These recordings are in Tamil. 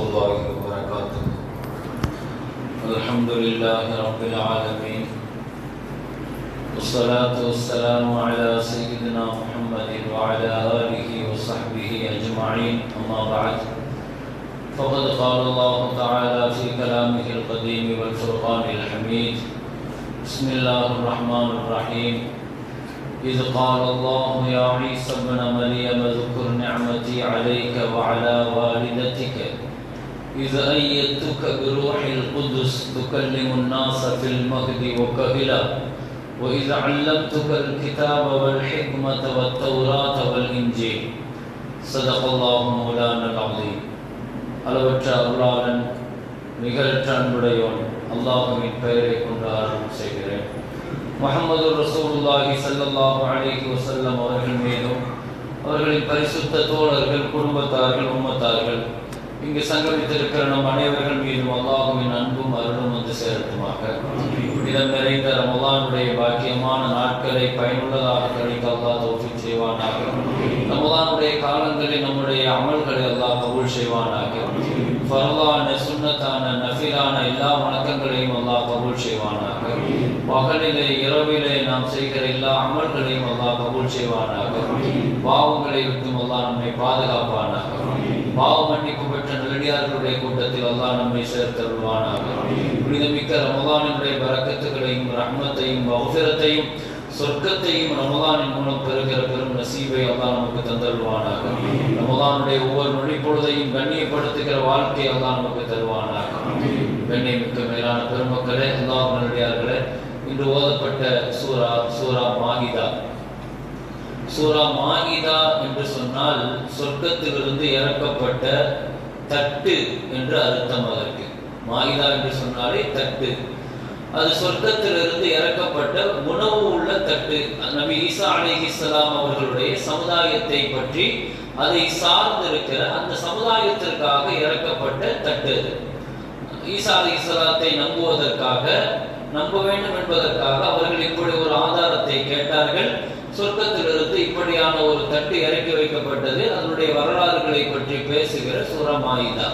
الله وبركاته. الحمد لله رب العالمين. والصلاة والسلام على سيدنا محمد وعلى آله وصحبه أجمعين. أما بعد. فقد قال الله تعالى في كلامه القديم والفرقان الحميد. بسم الله الرحمن الرحيم. إذ قال الله يا عيسى ابن مريم اذكر نعمتي عليك وعلى والدتك. إذ أيدتك بروح القدس تكلم الناس في المهد وكهلا وإذ علمتك الكتاب والحكمة والتوراة والإنجيل صدق الله مولانا العظيم அளவற்ற அருளாளன் நிகழற்ற அன்புடையோன் அல்லாஹுவின் பெயரை கொண்டு ஆரம்பம் செய்கிறேன் முகமது ரசூலுல்லாஹி ஸல்லல்லாஹு அலைஹி வஸல்லம் அவர்கள் மீதும் அவர்களின் பரிசுத்த தோழர்கள் குடும்பத்தார்கள் உம்மத்தார்கள் இங்கு சங்கமித்திருக்கிற நம் அனைவர்கள் மீதும் அல்லாஹுவின் அன்பும் அருளும் வந்து சேரட்டுமாக. இடம் நிறைந்த ரமலானுடைய பாக்கியமான நாட்களை பயனுள்ளதாக கழிக்க அல்லா தௌஃபீக் செய்வானாக. ரமலானுடைய காலங்களில் நம்முடைய அமல்களை அல்லாஹ் கபூல் செய்வானாக. ஃபர்லான சுண்ணத்தான நஃபிலான எல்லா வணக்கங்களையும் அல்லாஹ் கபூல் செய்வானாக. பகலிலே இரவிலே நாம் செய்கிற எல்லா அமல்களையும் அல்லாஹ் கபூல் செய்வானாக. பாவங்களை விட்டும் அல்லாஹ் நம்மை பாதுகாப்பானாக. பாவ மன்னிப்பு பெற்ற நல்லடியார்களுடைய கூட்டத்தில் அல்லாஹ் நம்மை சேர்த்தருள்வானாக புனிதமிக்க ரமதானினுடைய பரக்கத்துகளையும் ரஹ்மத்தையும் பௌசரத்தையும் சொர்க்கத்தையும் ரமதானின் மூலம் பெறுகிற பெரும் நசீபை அல்லாஹ் நமக்கு தந்தருள்வானாக ரமதானுடைய ஒவ்வொரு நொழிப்பொழுதையும் பொழுதையும் கண்ணியப்படுத்துகிற வாழ்க்கை அல்லாஹ் நமக்கு தருவானாக. கண்ணியமிக்க மேலான பெருமக்களே அல்லாஹ் நல்லடியார்களே இன்று ஓதப்பட்ட சூரா சூரா மாகிதா. சூரா மாகிதா என்று சொன்னால் சொர்க்கத்திலிருந்து இறக்கப்பட்ட தட்டு என்று அர்த்தம் அதற்கு மாகிதா என்று சொன்னாலே தட்டு. அது சொர்க்கத்திலிருந்து இறக்கப்பட்ட உணவு உள்ள தட்டு. நபி ஈசா அலிஹிஸ்லாம் அவர்களுடைய சமுதாயத்தை பற்றி அதை சார்ந்திருக்கிற அந்த சமுதாயத்திற்காக இறக்கப்பட்ட தட்டு அது. ஈசா அலிஹிஸ்லாத்தை நம்புவதற்காக நம்ப வேண்டும் என்பதற்காக அவர்கள் இப்படி ஒரு ஆதாரத்தை கேட்டார்கள். சொர்க்கத்திலிருந்து இப்படியான ஒரு தட்டு இறக்கி வைக்கப்பட்டது அதனுடைய வரலாறுகளை பற்றி பேசுகிற சூரா மாயிதா.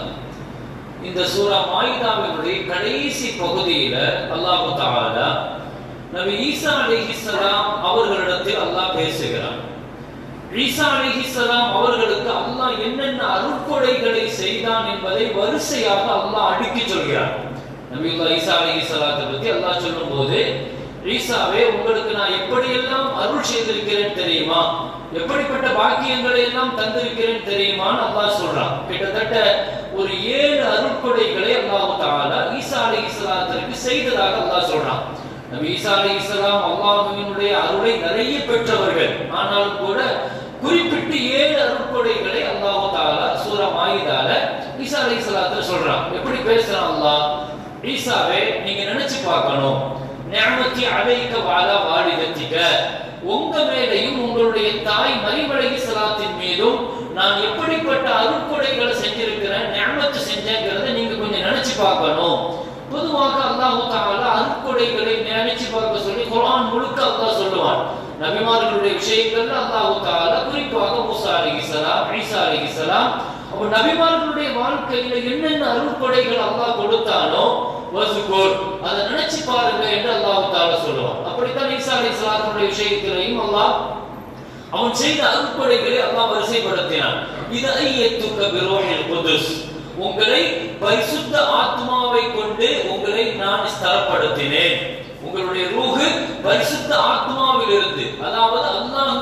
இந்த சூரா மாயிதாவினுடைய கடைசி பகுதியில அல்லாஹு தாலா நபி ஈசா அலிஹிஸ்லாம் அவர்களிடத்தில் அல்லாஹ் பேசுகிறான். ஈசா அலிஹிஸ்லாம் அவர்களுக்கு அல்லாஹ் என்னென்ன அருட்கொடைகளை செய்தான் என்பதை வரிசையாக அல்லாஹ் அடுக்கி சொல்கிறார் நம்ம ஈசா அலிஹிஸ்லாத்தை பத்தி அல்லாஹ் சொல்லும் போது ஈசாவே உங்களுக்கு நான் எப்படியெல்லாம் அருள் செய்திருக்கிறேன் தெரியுமா? எப்படிப்பட்ட பாக்கியங்களை எல்லாம் தந்திருக்கிறேன் தெரியுமான்னு அல்லாஹ் சொல்றான். கிட்டத்தட்ட ஒரு ஏழு அருட்கொடைகளை அல்லாஹு தாலா ஈசா அலி இஸ்லாத்திற்கு செய்ததாக அல்லாஹ் சொல்றான். நம்ம ஈசா அலி இஸ்லாம் அல்லாஹுவினுடைய அருளை நிறைய பெற்றவர்கள். ஆனாலும் கூட குறிப்பிட்டு ஏழு அருட்கொடைகளை அல்லாஹு தாலா சூரா மாயிதால ஈசா அலி இஸ்லாத்துல சொல்றான். எப்படி பேசுறான் அல்லாஹ்? ஈசாவே நீங்க நினைச்சு பார்க்கணும். நியமத்தி அலைக வாழ வாலிதத்திக்க உங்க மேலையும் உங்களுடைய தாய் மரிமலை சலாத்தின் மீதும் நான் எப்படிப்பட்ட அருட்கொடைகளை செஞ்சிருக்கிறேன் நியமத்து செஞ்சேங்கிறத நீங்க கொஞ்சம் நினைச்சு பார்க்கணும். பொதுவாக அல்லாஹு தாலா அருட்கொடைகளை நினைச்சு பார்க்க சொல்லி குரான் முழுக்க அல்லாஹ் சொல்லுவான். நபிமார்களுடைய விஷயங்கள்ல அல்லாஹு தாலா குறிப்பாக மூசா அலிஹிசலாம் ஈசா அலிஹிசலாம் அப்ப நபிமார்களுடைய வாழ்க்கையில என்னென்ன அருட்கொடைகள் அல்லாஹ் கொடுத்தானோ வசுகோர் அதை நினைச்சு பாருங்க என்று அல்லாஹ் தாலா சொல்லுவான். அப்படித்தான் ஈசா அலி இஸ்லாமுடைய விஷயத்திலையும் அல்லாஹ் அவன் செய்த அருட்கொடைகளை அல்லாஹ் வரிசைப்படுத்தினான். இது ஐயத்துக்க பிரோஹில் குதுஸ். உங்களை பரிசுத்த ஆத்மாவை கொண்டு உங்களை நான் ஸ்தலப்படுத்தினேன். உங்களுடைய ரூஹு பரிசுத்த ஆத்மாவில் இருந்து அதாவது அல்லாஹ்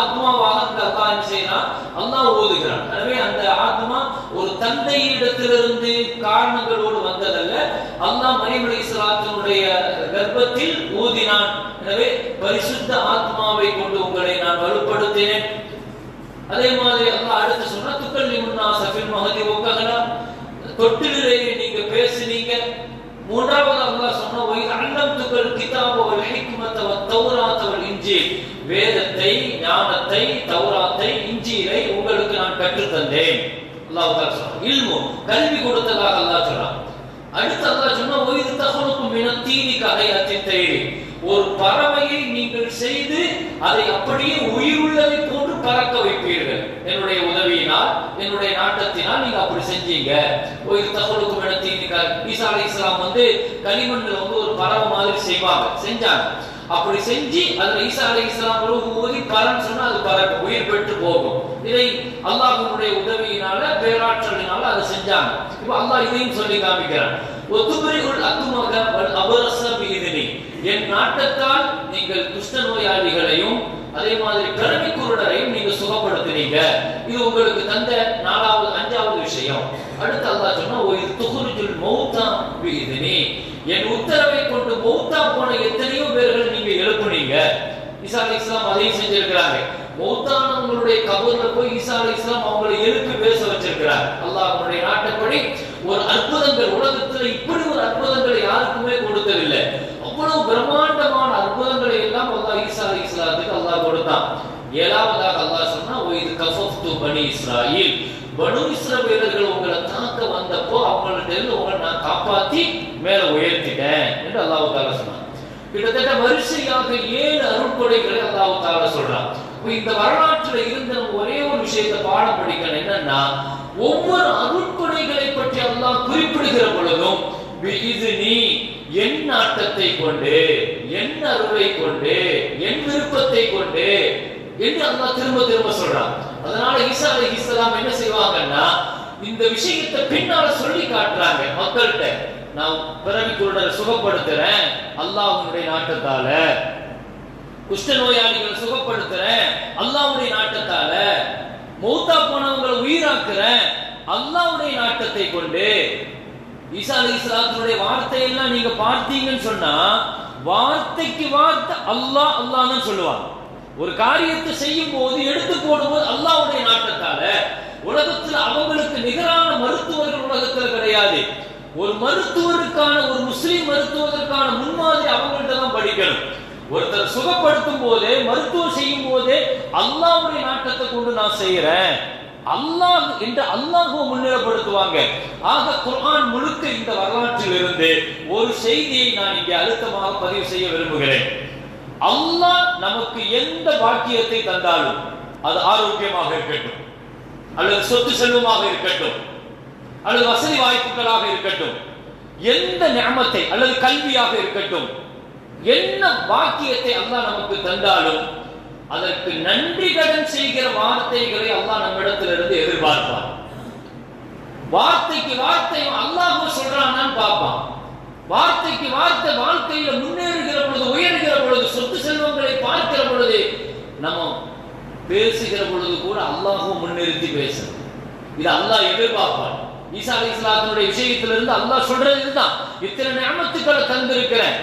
ஆத்மாவாக அந்த அல்லாஹ் என்ன செய்யறான் அல்லாஹ் ஓதுகிறான். எனவே அந்த ஆத்மா ஒரு தந்தையிடத்திலிருந்து காரணங்களோடு வந்ததல்ல. அல்லாஹ் மரிமலை இஸ்லாத்தினுடைய கர்ப்பத்தில் ஊதினான். எனவே பரிசுத்த ஆத்மாவை கொண்டு உங்களை நான் வலுப்படுத்தினேன். அதே மாதிரி அல்லாஹ் அடுத்து சொன்னா துக்கள் முன்னா சஃபில் மகதி ஒக்ககலா தொட்டிலேயே நீங்க பேசுனீங்க மூன்றாவது அல்லாஹ் சொன்ன ஒய் அல்லம் துகள் கிதாப வல் ஹிக்மத வத் தௌராத் வல் இன்ஜீல் வேதத்தை ஞானத்தை தௌராத்தை இன்ஜீலை உங்களுக்கு நான் கற்று தந்தேன். அல்லாஹ் தஆலா சொல்றான் இல்மு கல்வி கொடுத்ததாக அல்லாஹ் சொல்றான். அடுத்து அல்லாஹ் சொன்னா ஒய்து தகலுக்கும் மினத்தீனி ககையத்தி தைரி ஒரு பறவையை நீங்கள் செய்து அதை அப்படியே உயிர் உள்ளதை போன்று பறக்க வைப்பீர்கள். என்னுடைய உதவியினால் என்னுடைய நாட்டத்தினால் நீங்க அப்படி செஞ்சீங்க. ஒரு தகவலுக்கும் நடத்தீங்க ஈசா அலி இஸ்லாம் வந்து களிமண்ணுல வந்து ஒரு பறவை மாதிரி செய்வாங்க. செஞ்சாங்க. அப்படி செஞ்சு அதுல ஈசா அலி இஸ்லாம் ஊதி பறன்னு சொன்னா அது பறக்கும் உயிர் பெற்று போகும். இதை அல்லாஹ்வுடைய உதவியினால பேராற்றலினால அதை செஞ்சாங்க. இப்போ அல்லாஹ் இதையும் சொல்லி காமிக்கிறான். ஒத்துபுரிகுள் அத்துமகம் அபரசம் இது என் நாட்டத்தால் நீங்கள் குஷ்ட நோயாளிகளையும் அதே மாதிரி கருவி குருடரையும் நீங்க சுகப்படுத்துறீங்க. இது உங்களுக்கு தந்த நாலாவது அஞ்சாவது விஷயம். அடுத்து அல்லா சொன்னா ஒரு துகுருஜுல் மௌத்தா பிகிதினி என் உத்தரவை கொண்டு மௌத்தா போன எத்தனையோ பேர்கள் நீங்க எழுப்புனீங்க. ஈசா அலி இஸ்லாம் அதையும் செஞ்சிருக்கிறாங்க. மௌத்தானவங்களுடைய கபூர்ல போய் ஈசா அலி இஸ்லாம் அவங்களை எழுப்பி பேச வச்சிருக்கிறார். அல்லாஹ் அவனுடைய நாட்டப்படி ஒரு அற்புதங்கள் உலகத்துல இப்படி ஒரு அற்புதங்களை யாருக்குமே கொடுத்ததில்லை அவ்வளவு பிரம்மாண்டமான அற்புதங்களை எல்லாம் அல்லாஹ் ஈசா அலி இஸ்லாத்துக்கு அல்லாஹ் கொடுத்தான் ஏழாவதாக அல்லாஹ் சொன்னா "ஒ இது கஃபஃப்து பனி இஸ்ராயில் பனு இஸ்ரவேலர்கள் உங்களை தாக்க வந்தப்போ அவங்கள்ட்ட இருந்து உங்களை நான் காப்பாத்தி மேல உயர்த்திட்டேன் என்று அல்லாஹ் தாலா சொன்னான். கிட்டத்தட்ட வரிசையாக ஏழு அருட்கொடைகளை அல்லாஹ் தாலா சொல்றான். இந்த வரலாற்றுல இருந்த ஒரே ஒரு விஷயத்தை பாடம் படிக்கணும். என்னன்னா ஒவ்வொரு அருட்கொடைகளை பற்றி அல்லாஹ் குறிப்பிடுகிற பொழுதும் இது நீ என் நாட்டத்தை கொண்டு என் அருளை கொண்டு என் விருப்பத்தை கொண்டு என்று அல்லாஹ் திரும்ப திரும்ப சொல்றான். அதனால ஈசா அலி இஸ்லாம் என்ன செய்வாங்கன்னா இந்த விஷயத்தை பின்னால சொல்லி காட்டுறாங்க மக்கள்கிட்ட. நான் பிறவி குருடரை சுகப்படுத்துறேன். அல்லாஹ்வுடைய நாட்டத்தால. குஷ்ட நோயாளிகளை சுகப்படுத்துறேன். அல்லாஹ்வுடைய நாட்டத்தால. மௌத்தா போனவங்களை உயிராக்குறேன். அல்லாஹ்வுடைய நாட்டத்தை கொண்டு. ஈசா அலி இஸ்லாத்தினுடைய வார்த்தையெல்லாம் நீங்க பார்த்தீங்கன்னு சொன்னா வார்த்தைக்கு வார்த்தை அல்லாஹ் அல்லாஹ் தான் சொல்லுவாங்க. ஒரு காரியத்தை செய்யும் போது எடுத்து போடும்போது அல்லாவுடைய நாட்டத்தால உலகத்துல அவங்களுக்கு நிகரான மருத்துவர்கள் உலகத்துல கிடையாது. ஒரு மருத்துவருக்கான ஒரு முஸ்லீம் மருத்துவதற்கான முன்மாதிரி அவங்கள்ட்ட தான் படிக்கணும். ஒருத்தர் சுகப்படுத்தும் போதே மருத்துவம் செய்யும் போதே அல்லாவுடைய நாட்டத்தை கொண்டு நான் செய்யறேன். அல்லாஹ் என்று அல்லாஹ்வை முன்னிலைப்படுத்துவாங்க. ஆக குர்ஆன் முழுக்க இந்த வரலாற்றில் இருந்து ஒரு செய்தியை நான் இங்கே அழுத்தமாக பதிவு செய்ய விரும்புகிறேன். அல்லாஹ் நமக்கு எந்த பாக்கியத்தை தந்தாலும் அது ஆரோக்கியமாக இருக்கட்டும். அல்லது சொத்து செல்வமாக இருக்கட்டும். அல்லது வசதி வாய்ப்புகளாக இருக்கட்டும். எந்த ஞாமத்தை அல்லது கல்வியாக இருக்கட்டும். என்ன வாக்கியத்தை அல்லாஹ் நமக்கு தந்தாலும் அதற்கு நன்றி கடன் செய்கிற வார்த்தைகளை அல்லாஹ் நம்மிடத்திலிருந்து எதிர்பார்ப்பான். வார்த்தைக்கு வார்த்தை அல்லாஹ் சொல்றான்னு பார்ப்பான். வார்த்தைக்கு வார்த்தை வாழ்க்கையில முன்னேறுகிற பொழுது உயர்கிற பொழுது சொத்து செல்வங்களை பார்க்கிற பொழுது நம்ம பேசுகிற பொழுது கூட அல்லாஹும் முன்னிறுத்தி பேசணும் இது அல்லாஹ் எதிர்பார்ப்பான். ஈசா அலி இஸ்லாத்தினுடைய விஷயத்திலிருந்து அல்லாஹ் சொல்றது இதுதான். இத்தனை நியமத்துக்களை தந்திருக்கிறேன்.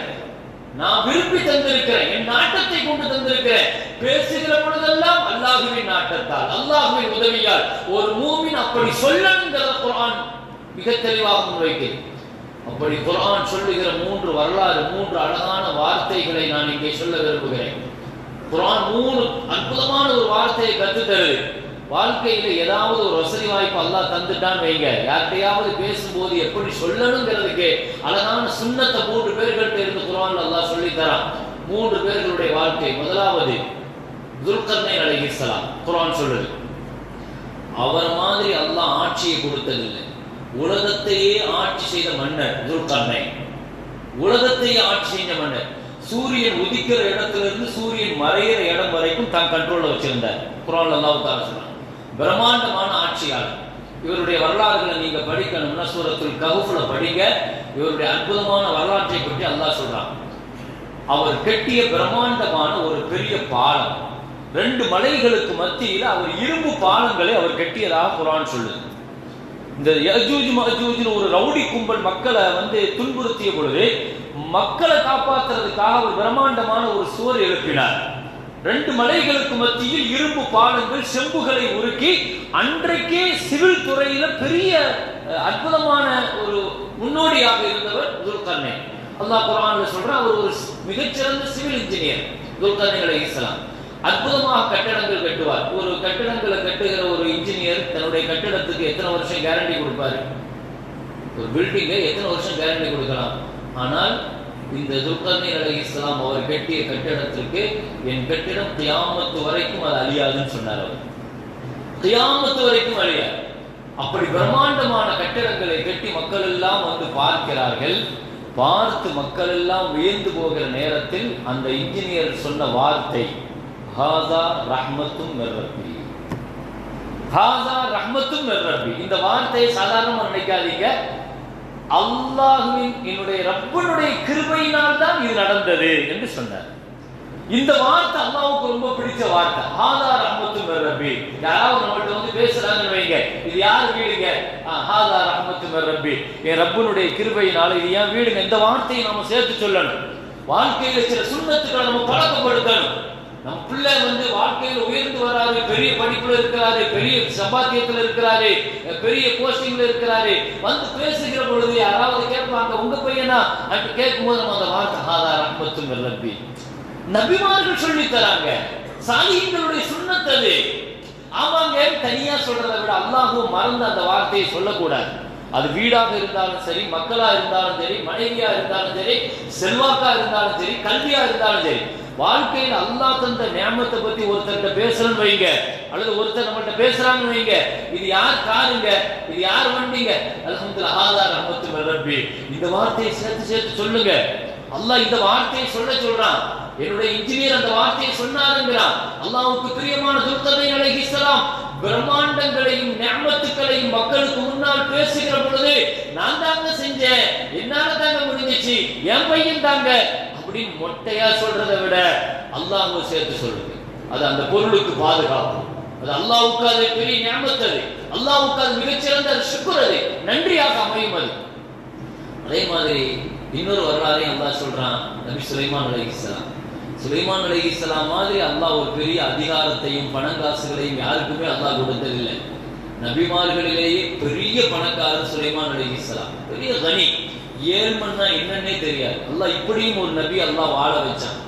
நான் விரும்பி தந்திருக்கிறேன். என் நாட்டத்தை கொண்டு தந்திருக்கிறேன். பேசுகிற பொழுதெல்லாம் அல்லாஹுவின் நாட்டத்தால் அல்லாஹுவின் உதவியால் ஒரு மூமின் அப்படி சொல்லணுங்கிறத குரான் மிக தெளிவாக முன்வைக்கிறேன் அப்படி குரான் சொல்லுகிற மூன்று வரலாறு மூன்று அழகான வார்த்தைகளை நான் இங்கே சொல்ல விரும்புகிறேன். குரான் மூணு அற்புதமான ஒரு வார்த்தையை கத்து தருது வாழ்க்கையில ஏதாவது ஒரு வசதி வாய்ப்பு அல்லா தந்துட்டான் வைங்க. யார்கிட்டையாவது பேசும்போது எப்படி சொல்லணுங்கிறதுக்கு அழகான சுண்ணத்தை மூன்று பேர்கள்ட்ட இருந்து குரான் அல்லாஹ் சொல்லி தரான் மூன்று பேர்களுடைய வாழ்க்கை. முதலாவது துல்கர்னை அழகிசலாம் குரான் சொல்லுது. அவர் மாதிரி அல்லாஹ் ஆட்சியை கொடுத்ததில்லை. உலகத்தையே ஆட்சி செய்த மன்னர் துல்கர்னை உலகத்தையே ஆட்சி செய்த மன்னர். சூரியன் உதிக்கிற இடத்துல இருந்து சூரியன் மறையிற இடம் வரைக்கும் தான் கண்ட்ரோல்ல வச்சிருந்தார். குரான் அல்லாஹ் தாலா பிரம்மாண்டமான ஆட்சியாளர். இவருடைய வரலாறுகளை நீங்க படிக்கணும்னா சூரத்தில் கஹுஃப்ல படிங்க. இவருடைய அற்புதமான வரலாற்றை பற்றி அல்லாஹ் சொல்றான். அவர் கட்டிய பிரம்மாண்டமான ஒரு பெரிய பாலம். ரெண்டு மலைகளுக்கு மத்தியில் அவர் இரும்பு பாலங்களை அவர் கட்டியதாக குரான் சொல்லுது. இந்த யஜூஜ் மஜூஜ்னு ஒரு ரவுடி கும்பல் மக்களை வந்து துன்புறுத்திய பொழுது மக்களை காப்பாத்துறதுக்காக ஒரு பிரம்மாண்டமான ஒரு சுவர் எழுப்பினார். ரெண்டு மலைகளுக்கு மத்தியில் இரும்பு பாலங்கள் செம்புகளை உருக்கி அன்றைக்கே சிவில் துறையில பெரிய அற்புதமான ஒரு முன்னோடியாக இருந்தவர் துல்கர்னே அல்லாஹ் குரான் சொல்ற அவர் ஒரு மிகச்சிறந்த சிவில் இன்ஜினியர் துல்கர்னை இஸ்லாம் அற்புதமாக கட்டடங்கள் கட்டுவார். ஒரு கட்டடங்களை கட்டுகிற ஒரு இன்ஜினியர் தன்னுடைய கட்டடத்துக்கு எத்தனை வருஷம் கேரண்டி கொடுப்பாரு? ஒரு பில்டிங்கை எத்தனை வருஷம் கேரண்டி கொடுக்கலாம்? ஆனால் இந்த துல்கர்னி அலி இஸ்லாம் அவர் கட்டிய கட்டிடத்திற்கு என் கட்டிடம் கியாமத்து வரைக்கும் அது அழியாதுன்னு சொன்னார் அவர். கியாமத்து வரைக்கும் அழியாது. அப்படி பிரம்மாண்டமான கட்டிடங்களை கட்டி மக்கள் எல்லாம் வந்து பார்க்கிறார்கள். பார்த்து மக்கள் எல்லாம் வியந்து போகிற நேரத்தில் அந்த இன்ஜினியர் சொன்ன வார்த்தை ஹாசா ரஹ்மத்தும் மெர்ரப்பி ஹாசா ரஹ்மத்தும் மெர்ரப்பி இந்த வார்த்தையை சாதாரணமா நினைக்காதீங்க. அல்லாஹுவின் என்னுடைய ரப்பனுடைய கிருபையினால் தான் இது நடந்தது என்று சொன்னார். இந்த வார்த்தை அல்லாவுக்கு ரொம்ப பிடிச்ச வார்த்தை. ஹாதா ரஹமத்து ரப்பி. யாராவது நம்மள்ட்ட வந்து பேசுறாங்கன்னு வைங்க. இது யார் வீடுங்க? ஹாதா ரஹமத்து ரப்பி. என் ரப்பனுடைய கிருபையினால இது ஏன் வீடுங்க? இந்த வார்த்தையை நம்ம சேர்த்து சொல்லணும். வாழ்க்கையில சில சுண்ணத்துக்களை நம்ம பழக்கப்படுத்தணும். நம் பிள்ளை வந்து வாழ்க்கையில் உயர்ந்து வராது பெரிய படிப்புல இருக்கிறாரு பெரிய சம்பாத்தியத்துல இருக்கிறாரு பெரிய போஸ்டிங்ல இருக்கிறாரு வந்து பேசுகிற பொழுது யாராவது கேட்பாங்க உங்க பையனா? அப்படி கேட்கும்போது நம்ம அந்த வார்த்தை ஹாதா ரஹ்மத்து நம்பி நபிமார்கள் சொல்லி தராங்க சாலிகளுடைய சுண்ணத்தது ஆமாங்க தனியா சொல்றதை விட அல்லாஹும் மறந்து அந்த வார்த்தையை சொல்லக்கூடாது. அது வீடாக இருந்தாலும் சரி மக்களா இருந்தாலும் சரி மனைவியா இருந்தாலும் சரி செல்வாக்கா இருந்தாலும் சரி கல்வியா இருந்தாலும் சரி வாழ்க்கையில் அல்லாஹ் தந்த நியமத்தை பத்தி ஒருத்தர்கிட்ட பேசுறேன்னு வைங்க. அல்லது ஒருத்தர் நம்மகிட்ட பேசுறாங்கன்னு வைங்க. இது யார் காருங்க? இது யார் வண்டிங்க? அல்ஹம்துலில்லாஹ் ஆதார் ரஹ்மத்து ரப்பி. இந்த வார்த்தையை சேர்த்து சேர்த்து சொல்லுங்க. அல்லாஹ் இந்த வார்த்தையை சொல்ல சொல்றான். என்னுடைய இன்ஜினியர் அந்த வார்த்தையை சொன்னாருங்கிறான். அல்லாவுக்கு பிரியமான துர்கதை அலைஹிஸ்ஸலாம் பிரம்மாண்டங்களையும் நியமத்துக்களையும் மக்களுக்கு முன்னால் பேசுகிற பொழுது நான் தாங்க செஞ்சேன். என்னால தாங்க முடிஞ்சிச்சு. என் பையன் தாங்க. அப்படின்னு மொட்டையா சொல்றதை விட அல்லாஹ் சேர்த்து சொல்றது அது அந்த பொருளுக்கு பாதுகாப்பு. அது அல்லாவுக்கு அது பெரிய ஞாபகத்து அது. அல்லாவுக்கு அது மிகச்சிறந்த சுக்குர் அது. நன்றியாக அமையும் அது. அதே மாதிரி இன்னொரு வரலாறையும் அல்லாஹ் சொல்றான் நபி சுலைமான் அலைஹிஸ்ஸலாம் சுலைமான் அலைஹிஸ்ஸலாம் மாதிரி அல்லாஹ் ஒரு பெரிய அதிகாரத்தையும் பணங்காசுகளையும் யாருக்குமே அல்லாஹ் கொடுத்ததில்லை. நபிமார்களிலேயே பெரிய பணக்காரர் சுலைமான் அலைஹிஸ்ஸலாம் பெரிய கனி. ஏழ்மன்னா என்னன்னே தெரியாது. அல்லாஹ் இப்படியும் ஒரு நபி அல்லாஹ் வாழ வச்சான்.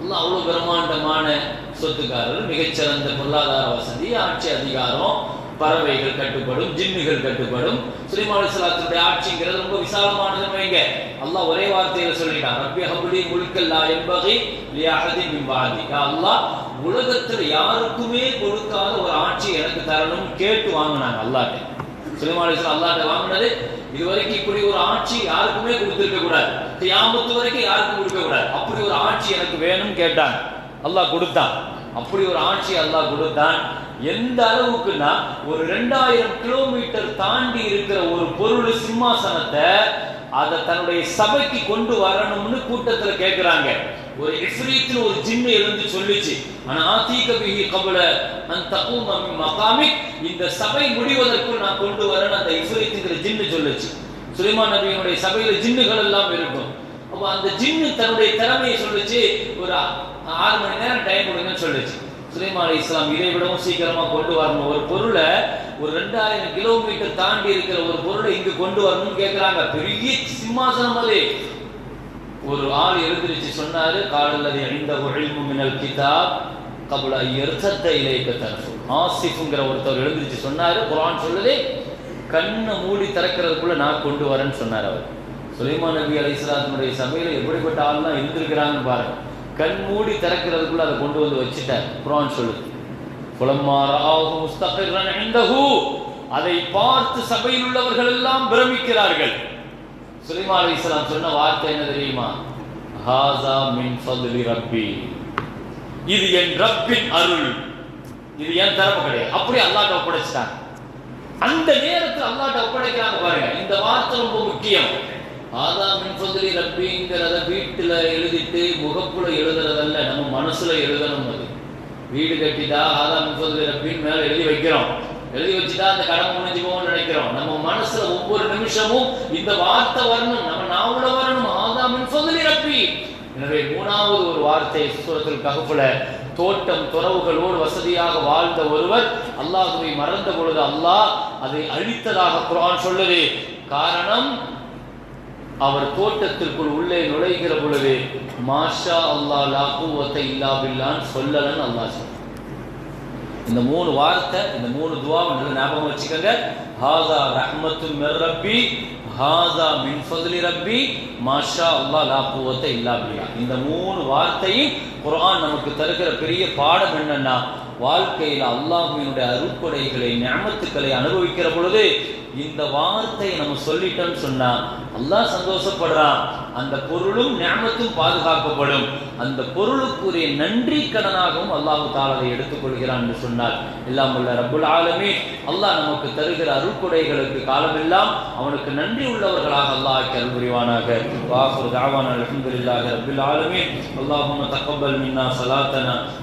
அல்லாஹ் அவ்வளவு பிரம்மாண்டமான சொத்துக்காரர் மிகச்சிறந்த பொருளாதார வசதி ஆட்சி அதிகாரம் பறவைகள் கட்டுப்படும் ஜிம்மிகள் கட்டுப்படும். சுலைமான் அலைஹிஸ்ஸலாத்துடைய ஆட்சிங்கிறது ரொம்ப விசாலமானது வைங்க. அல்லாஹ் ஒரே வார்த்தையில சொல்லிட்டான் ரப்பி ஹப்லி முழுக்கல்லா என்பதை லியஹதி மின் பாதி அல்லாஹ் உலகத்துல யாருக்குமே கொடுக்காத ஒரு ஆட்சி எனக்கு தரணும் கேட்டு வாங்கினாங்க அல்லாஹ்ட்ட. சுலைமான் அல்லாட்ட வாங்கினது இது வரைக்கும் இப்படி ஒரு ஆட்சி யாருக்குமே கொடுத்திருக்க கூடாது. கியாமத்து வரைக்கும் யாருக்கும் கொடுக்க கூடாது. அப்படி ஒரு ஆட்சி எனக்கு வேணும்னு கேட்டாங்க அல்லாஹ் கொடுத்தான். அப்படி ஒரு ஆட்சி அல்லாஹ் கொடுத்தான். எந்த அளவுக்குன்னா ஒரு ரெண்டாயிரம் கிலோமீட்டர் தாண்டி இருக்கிற ஒரு பொருள் சிம்மாசனத்தை அதை தன்னுடைய சபைக்கு கொண்டு வரணும்னு கூட்டத்துல கேட்கிறாங்க ஒரு இஃப்ரீத்னு ஒரு ஜின்னு எழுந்து சொல்லுச்சு ஆனா ஆத்தீக பிஹி கபல அன் தகூம மகாமி மகாமிக். இந்த சபை முடிவதற்குள் நான் கொண்டு வரேன் அந்த இஃப்ரீத்ங்கிற ஜின்னு சொல்லுச்சு. சுலைமான் நபியினுடைய சபையில ஜின்னுகள் எல்லாம் இருக்கும். அப்போ அந்த ஜின்னு தன்னுடைய திறமையை சொல்லுச்சு ஒரு ஆறு மணி நேரம் டைம் கொடுங்கன்னு சொல்லுச்சு. சுலைமான் அலி இஸ்லாம் இதை விடவும் சீக்கிரமா கொண்டு வரணும். ஒரு பொருளை ஒரு ரெண்டாயிரம் கிலோமீட்டர் தாண்டி இருக்கிற ஒரு பொருளை இங்கு கொண்டு வரணும்னு கேட்கிறாங்க பெரிய சிம்மாசனம் அது. ஒரு ஆள் எழுந்திருச்சு சொன்னாரு காலல்லது அணிந்த ஒழிப்பு மினல் கிதாப் கபுல எர்த்தத்தை இலைக்க தரப்பு ஆசிஃபுங்கிற ஒருத்தர் எழுந்திருச்சு சொன்னாரு குரான் சொல்லுது கண்ணை மூடி திறக்கிறதுக்குள்ள நான் கொண்டு வரேன்னு சொன்னார் அவர். சுலைமான் நபி அலைஹிஸ்ஸலாத்தினுடைய சபையில எப்படிப்பட்ட ஆள்லாம் இருந்திருக்கிறாங்கன்னு பாருங்க. கண் மூடி திறக்கிறதுக்குள்ள அதை கொண்டு வந்து வச்சுட்டார். குரான் சொல்லுது. புலம்மா ரஆஹு அதை பார்த்து சபையில் உள்ளவர்கள் எல்லாம் பிரமிக்கிறார்கள். சுலைமா அலி சொன்ன வார்த்தை என்ன தெரியுமா? ஹாசா மின் ஃபதுலி ரப்பி. இது என் ரப்பின் அருள். இது என் தரப்பு கிடையாது. அப்படியே அல்லாட்ட ஒப்படைச்சிட்டாங்க. அந்த நேரத்தில் அல்லாட்ட ஒப்படைக்கிறாங்க பாருங்க. இந்த வார்த்தை ரொம்ப முக்கியம். ஆதா மின் ஃபதுலி ரப்பிங்கிறத வீட்டில் எழுதிட்டு முகப்புல எழுதுறதல்ல. நம்ம மனசுல எழுதணும் அது வீடு கட்டிட்டா ஆதா மின் ஃபதுலி ரப்பின்னு மேலே எழுதி வைக்கிறோம். எழுதி வச்சுதான் அந்த கடமை முடிஞ்சு நினைக்கிறோம். நம்ம மனசுல ஒவ்வொரு நிமிஷமும் இந்த வார்த்தை வரணும். நம்ம நாவல வரணும். ஆதாமின் சொல்லி ரப்பி. எனவே மூணாவது ஒரு வார்த்தை சூரத்துல் ககுப்புல தோட்டம் துறவுகளோடு வசதியாக வாழ்ந்த ஒருவர் அல்லாஹுவை மறந்த பொழுது அல்லாஹ் அதை அழித்ததாக குரான் சொல்லுது. காரணம் அவர் தோட்டத்திற்குள் உள்ளே நுழைகிற பொழுது மாஷா அல்லாஹ் லா குவத்த இல்லா பில்லான்னு சொல்லலன்னு அல்லாஹ் இந்த மூணு வார்த்தை இந்த மூணு துவாவை நல்லா ஞாபகம் வச்சுக்கோங்க. ஹாதா ரஹ்மத்து மிர் ரப்பி ஹாதா மின் ஃபதுலி ரப்பி மாஷா அல்லா லா குவத்த இல்லா பில்லா இந்த மூணு வார்த்தையும் குரான் நமக்கு தருகிற பெரிய பாடம் என்னன்னா வாழ்க்கையில் அல்லாஹுவினுடைய அருட்கொடைகளை ஞாபகத்துக்களை அனுபவிக்கிற பொழுது இந்த வார்த்தையை நம்ம சொல்லிட்டோம்னு சொன்னா அல்லாஹ் சந்தோஷப்படுறான். அந்த பொருளும் ஞாபகத்தும் பாதுகாக்கப்படும். அந்த பொருளுக்குரிய நன்றி கடனாகவும் அல்லாஹு தாலா அதை எடுத்துக்கொள்கிறான் என்று சொன்னார். எல்லாம் உள்ள ரபுல் ஆலமே அல்லாஹ் நமக்கு தருகிற அருட்கொடைகளுக்கு காலமெல்லாம் அவனுக்கு நன்றி உள்ளவர்களாக அல்லாஹ் அருள் புரிவானாக வாஹுர் தாவான அல்ஹம்துலில்லாஹி ரப்பில் ஆலமீன். அல்லாஹும்ம தக்கபல் மின்னா சலாத்தனா.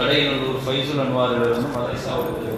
கடையனூர் ஃபைசுல் அன்வாரிலிருந்து மதரசாவுக்கு